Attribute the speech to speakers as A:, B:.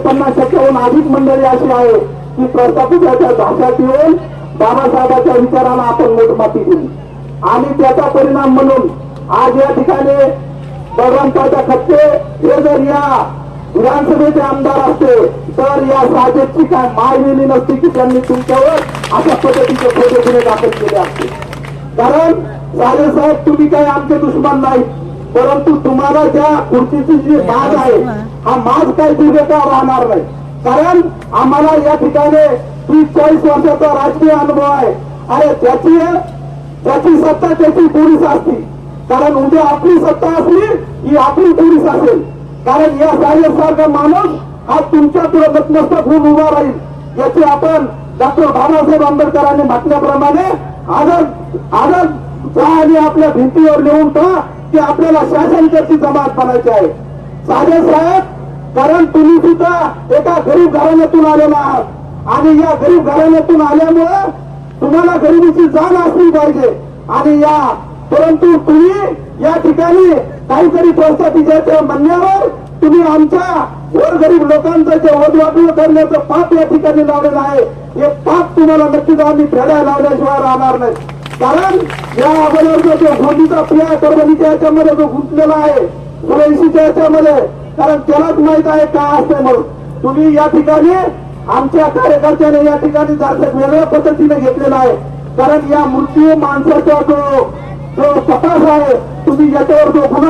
A: पन्नास टक्क्याहून अधिक मंडळी अशी आहे की प्रस्थापिताच्या भाषात येऊन बाबासाहेबांच्या विचाराला आपण मोठमाती दिली आणि त्याचा परिणाम म्हणून आज या ठिकाणी बळवंताच्या खच्चे हे जर या विधानसभेचे आमदार असते तर या साजेची काय माय लिहिली नसती की त्यांनी तुमच्यावर अशा पद्धतीचे फोटो गुन्हे दाखल केले असते कारण साले साहेब तुम्ही काही आमचे दुश्मन नाही परंतु तुम्हाला ज्या खुर्चीची जी माज आहे हा माज काही दीर्घकाळ राहणार नाही कारण आम्हाला या ठिकाणी तीस चाळीस वर्षाचा राजकीय अनुभव आहे अरे त्याची त्याची सत्ता त्याची पोलीस असती कारण उद्या आपली सत्ता असली ही आपली पोलीस असेल कारण या साहेबसारखा माणूस हा तुमच्यापुढे नतमस्तक होऊन उभा राहील याची आपण डॉक्टर बाबासाहेब आंबेडकरांनी म्हटल्याप्रमाणे आदर आदर आणि आपल्या भिंतीवर लिहून का की आपल्याला शासनकर्ती जमात बनायची आहे. साहेब साहेब कारण तुम्ही सुद्धा एका गरीब घराण्यातून आलेला आहात. आणि या गरीब घराण्यातून आल्यामुळे तुम्हाला गरिबीची जाण असली पाहिजे. आणि या परंतु तुम्ही या ठिकाणी काहीतरी प्रस्थापिताच्या म्हणण्यावर तुम्ही आमच्या वर गरीब लोकांचं जे वधवाटूळ करण्याचं पाप या ठिकाणी लावलेलं आहे. हे पाप तुम्हाला नक्कीच आम्ही फेड्या लावल्याशिवाय राहणार नाही. कारण या अगोदरचा जो गोंदीचा प्रिया परभणीच्या याच्यामध्ये जो गुंतलेला आहे सुरेशीच्या याच्यामध्ये कारण त्यालाच माहीत आहे काय असते म्हणून. तुम्ही या ठिकाणी आमच्या कार्यकर्त्याने या ठिकाणी जास्त वेगळ्या पद्धतीने घेतलेला आहे. कारण या मृत्यू माणसाचा जो जो तपास आहे तुम्ही याच्यावर जो गुन्हा